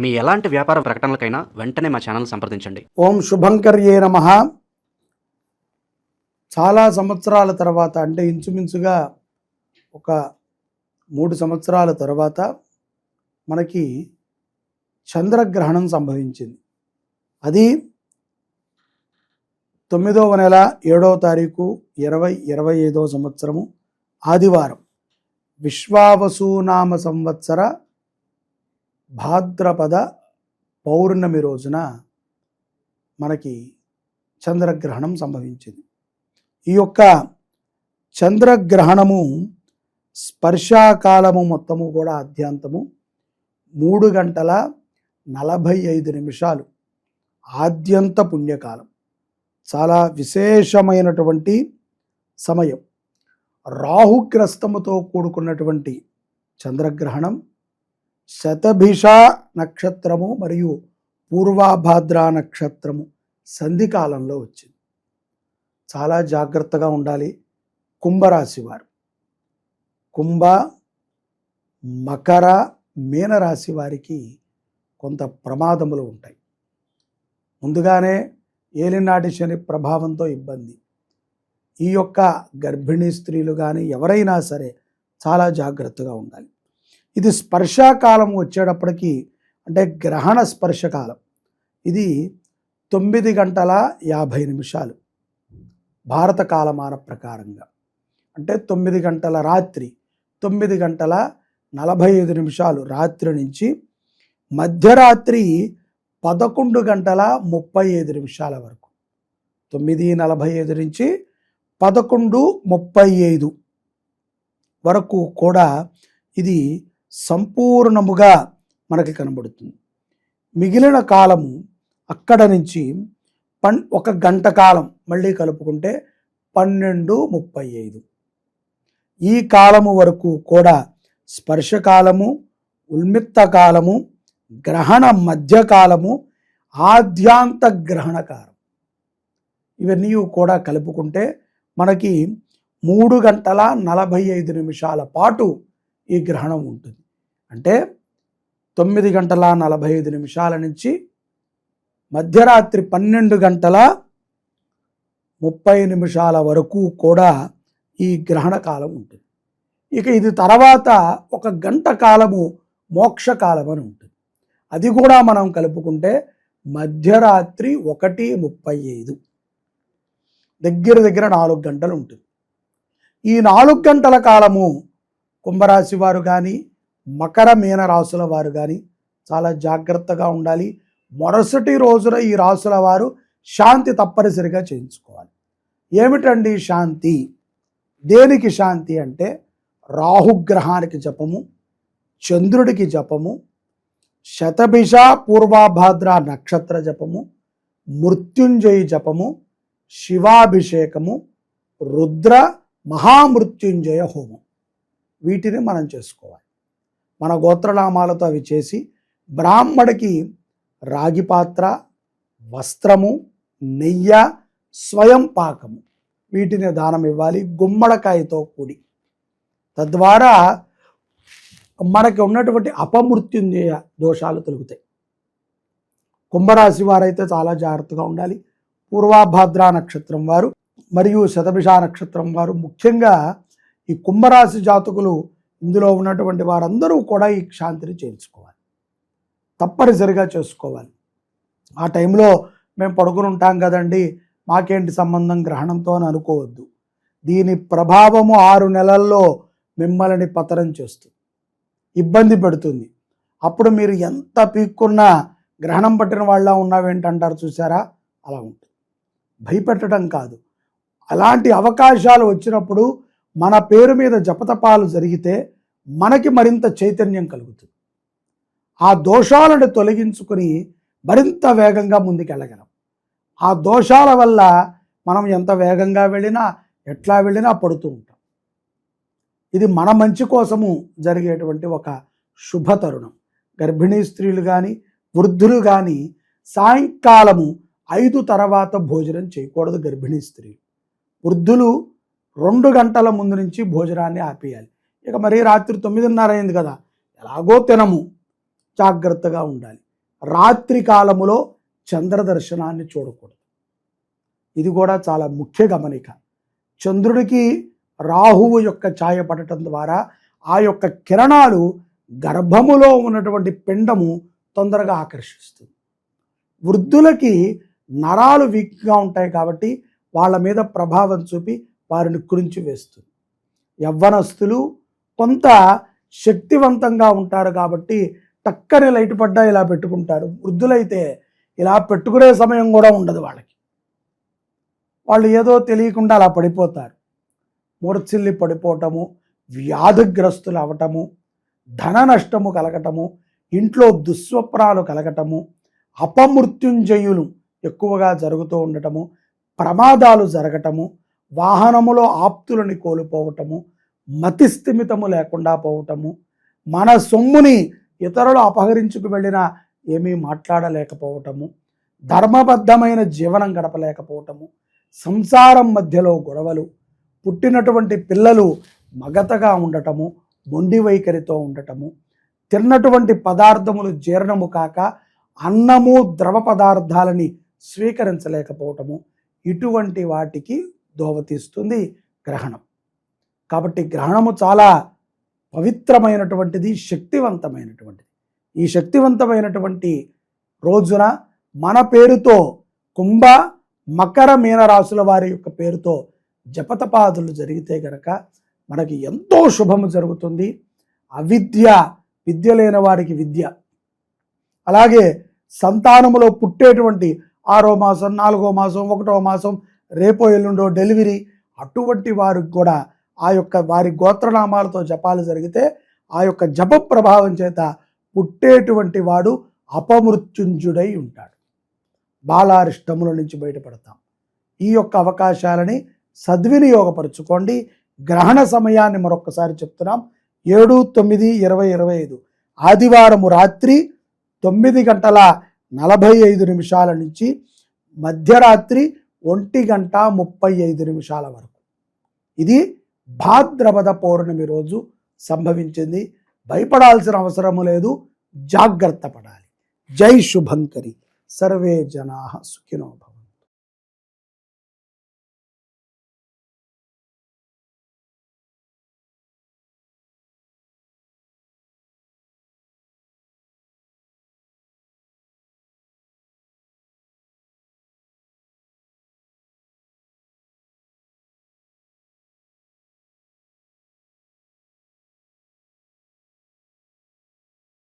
మీ ఎలాంటి వ్యాపార ప్రకటనలకైనా వెంటనే మా ఛానల్ సంప్రదించండి. ఓం శుభంకర్యే నమ. చాలా సంవత్సరాల తర్వాత అంటే ఇంచుమించుగా ఒక మూడు సంవత్సరాల తర్వాత మనకి చంద్రగ్రహణం సంభవించింది. అది తొమ్మిదవ నెల ఏడవ తారీఖు ఇరవై ఇరవై ఐదవ సంవత్సరము ఆదివారం. విశ్వావసునామ సంవత్సర భాద్రపద పౌర్ణమి రోజున మనకి చంద్రగ్రహణం సంభవించింది. ఈ యొక్క చంద్రగ్రహణము స్పర్శాకాలము మొత్తము కూడా అద్యాంతము మూడు గంటల నలభై ఐదు నిమిషాలు ఆద్యంత పుణ్యకాలం. చాలా విశేషమైనటువంటి సమయం. రాహుగ్రస్తముతో కూడుకున్నటువంటి చంద్రగ్రహణం శతభిష నక్షత్రము మరియు పూర్వాభాద్ర నక్షత్రము సంధి కాలంలో వచ్చింది. చాలా జాగ్రత్తగా ఉండాలి కుంభరాశి వారు. కుంభ మకర మీనరాశి వారికి కొంత ప్రమాదములు ఉంటాయి. ముందుగానే ఏలినాటి శని ప్రభావంతో ఇబ్బంది. ఈ యొక్క గర్భిణీ స్త్రీలు కానీ ఎవరైనా సరే చాలా జాగ్రత్తగా ఉండాలి. ఇది స్పర్శాకాలం వచ్చేటప్పటికి అంటే గ్రహణ స్పర్శకాలం. ఇది తొమ్మిది గంటల యాభై నిమిషాలు. భారత కాలమాన ప్రకారంగా. అంటే తొమ్మిది గంటల రాత్రి తొమ్మిది గంటల నలభై ఐదు నిమిషాలు రాత్రి నుంచి మధ్యరాత్రి పదకొండు గంటల ముప్పై ఐదు నిమిషాల వరకు. తొమ్మిది నలభై ఐదు నుంచి పదకొండు ముప్పై ఐదు వరకు కూడా ఇది సంపూర్ణముగా మనకి కనబడుతుంది. మిగిలిన కాలము అక్కడ నుంచి పన్ ఒక గంట కాలం మళ్ళీ కలుపుకుంటే పన్నెండు ముప్పై ఐదు. ఈ కాలము వరకు కూడా స్పర్శకాలము ఉల్మిత్త కాలము గ్రహణ మధ్యకాలము ఆద్యాంత గ్రహణ కాలం. ఇవన్నీ కూడా కలుపుకుంటే మనకి మూడు గంటల నలభై ఐదు నిమిషాల పాటు ఈ గ్రహణం ఉంటుంది. అంటే తొమ్మిది గంటల నలభై ఐదు నిమిషాల నుంచి మధ్యరాత్రి పన్నెండు గంటల ముప్పై నిమిషాల వరకు కూడా ఈ గ్రహణ కాలం ఉంటుంది. ఇక ఇది తర్వాత ఒక గంట కాలము మోక్షకాలం అని ఉంటుంది. అది కూడా మనం కలుపుకుంటే మధ్యరాత్రి ఒకటి ముప్పై ఐదు దగ్గర దగ్గర నాలుగు గంటలు ఉంటుంది. ఈ నాలుగు గంటల కాలము కుంభరాశి వారు కానీ మకర మీన రాసుల వారు కానీ చాలా జాగ్రత్తగా ఉండాలి. మరుసటి రోజున ఈ రాసుల వారు శాంతి తప్పనిసరిగా చేయించుకోవాలి. ఏమిటండి శాంతి? దేనికి శాంతి అంటే రాహుగ్రహానికి జపము చంద్రుడికి జపము శతభిష పూర్వాభాద్ర నక్షత్ర జపము మృత్యుంజయ జపము శివాభిషేకము రుద్ర మహామృత్యుంజయ హోమం. వీటిని మనం చేసుకోవాలి. మన గోత్రనామాలతో అవి చేసి బ్రాహ్మడికి రాగి పాత్ర వస్త్రము నెయ్య స్వయం పాకము. వీటిని దానం ఇవ్వాలి గుమ్మడికాయతో కూడి. తద్వారా మనకి ఉన్నటువంటి అపమృత్యుంజయ దోషాలు తొలుగుతాయి. కుంభరాశి వారైతే చాలా జాగ్రత్తగా ఉండాలి. పూర్వాభాద్ర నక్షత్రం వారు మరియు శతభిష నక్షత్రం వారు ముఖ్యంగా ఈ కుంభరాశి జాతకులు ఇందులో ఉన్నటువంటి వారందరూ కూడా ఈ శాంతిని చేయించుకోవాలి. తప్పనిసరిగా చేసుకోవాలి. ఆ టైంలో మేము పడుకుని ఉంటాం కదండి మాకేంటి సంబంధం గ్రహణంతో అని అనుకోవద్దు. దీని ప్రభావము ఆరు నెలల్లో మిమ్మల్ని పతనం చేస్తుంది. ఇబ్బంది పెడుతుంది. అప్పుడు మీరు ఎంత పీక్కున్నా గ్రహణం పట్టిన వాళ్ళ ఉన్నావేంటంటారు చూసారా అలా ఉంటుంది. భయపెట్టడం కాదు. అలాంటి అవకాశాలు వచ్చినప్పుడు మన పేరు మీద జపతపాలు జరిగితే మనకి మరింత చైతన్యం కలుగుతుంది. ఆ దోషాలను తొలగించుకుని మరింత వేగంగా ముందుకెళ్ళగలం. ఆ దోషాల వల్ల మనం ఎంత వేగంగా వెళ్ళినా ఎట్లా వెళ్ళినా పడుతూ ఉంటాం. ఇది మన మంచి కోసము జరిగేటువంటి ఒక శుభ తరుణం. గర్భిణీ స్త్రీలు కానీ వృద్ధులు కానీ సాయంకాలము ఐదు తర్వాత భోజనం చేయకూడదు గర్భిణీ స్త్రీలు. వృద్ధులు రెండు గంటల ముందు నుంచి భోజనాన్ని ఆపేయాలి. ఇక మరి రాత్రి తొమ్మిదిన్నర అయింది కదా ఎలాగో తినము. జాగ్రత్తగా ఉండాలి. రాత్రి కాలములో చంద్ర దర్శనాన్ని చూడకూడదు. ఇది కూడా చాలా ముఖ్య గమనిక. చంద్రుడికి రాహువు యొక్క ఛాయ పడటం ద్వారా ఆ యొక్క కిరణాలు గర్భములో ఉన్నటువంటి పిండము తొందరగా ఆకర్షిస్తుంది. వృద్ధులకి నరాలు వీక్గా ఉంటాయి కాబట్టి వాళ్ళ మీద ప్రభావం చూపి వారిని కురించి వేస్తుంది యవ్వనస్తులు కొంత శక్తివంతంగా ఉంటారు కాబట్టి టక్కని లైట్ పడ్డా ఇలా పెట్టుకుంటారు. వృద్ధులైతే ఇలా పెట్టుకునే సమయం కూడా ఉండదు వాళ్ళకి. వాళ్ళు ఏదో తెలియకుండా అలా పడిపోతారు. మూర్చిల్లి పడిపోవటము వ్యాధిగ్రస్తులు అవటము ధన నష్టము కలగటము ఇంట్లో దుస్వప్నాలు కలగటము అపమృత్యుంజయులు ఎక్కువగా జరుగుతూ ఉండటము ప్రమాదాలు జరగటము వాహనములో ఆప్తులని కోల్పోవటము మతిస్థిమితము లేకుండా పోవటము మన సొమ్ముని ఇతరులు అపహరించుకు వెళ్ళినా ఏమీ మాట్లాడలేకపోవటము ధర్మబద్ధమైన జీవనం గడపలేకపోవటము సంసారం మధ్యలో గొడవలు పుట్టినటువంటి పిల్లలు మగతగా ఉండటము మొండి వైఖరితో ఉండటము తిన్నటువంటి పదార్థములు జీర్ణము కాక అన్నము ద్రవ పదార్థాలని స్వీకరించలేకపోవటము ఇటువంటి వాటికి దోవతీస్తుంది గ్రహణం. కాబట్టి గ్రహణము చాలా పవిత్రమైనటువంటిది శక్తివంతమైనటువంటిది. ఈ శక్తివంతమైనటువంటి రోజున మన పేరుతో కుంభ మకర మీనరాశుల వారి యొక్క పేరుతో జపతపాదులు జరిగితే గనక మనకి ఎంతో శుభము జరుగుతుంది. అవిద్య విద్య లేని వారికి విద్య. అలాగే సంతానములో పుట్టేటువంటి ఆరో మాసం నాలుగో మాసం ఒకటో మాసం రేపో ఎల్లుండో డెలివరీ అటువంటి వారికి కూడా ఆ యొక్క వారి గోత్రనామాలతో జపాలు జరిగితే ఆ యొక్క జప ప్రభావం చేత పుట్టేటువంటి వాడు అపమృత్యుంజుడై ఉంటాడు. బాలారిష్టముల నుంచి బయటపడతాం. ఈ యొక్క అవకాశాలని సద్వినియోగపరుచుకోండి. గ్రహణ సమయాన్ని మరొకసారి చెప్తున్నాం. ఏడు తొమ్మిది ఇరవై ఇరవై ఐదు. ఆదివారము రాత్రి తొమ్మిది గంటల నలభై ఐదు నిమిషాల నుంచి మధ్యరాత్రి ఒంటి గంట ముప్పై ఐదు నిమిషాల వరకు. ఇది భాద్రపద పౌర్ణమి రోజు సంభవించింది. భయపడాల్సిన అవసరము లేదు. జాగ్రత్త పడాలి. జై శుభంకరి. సర్వే జనా సుఖినోభవ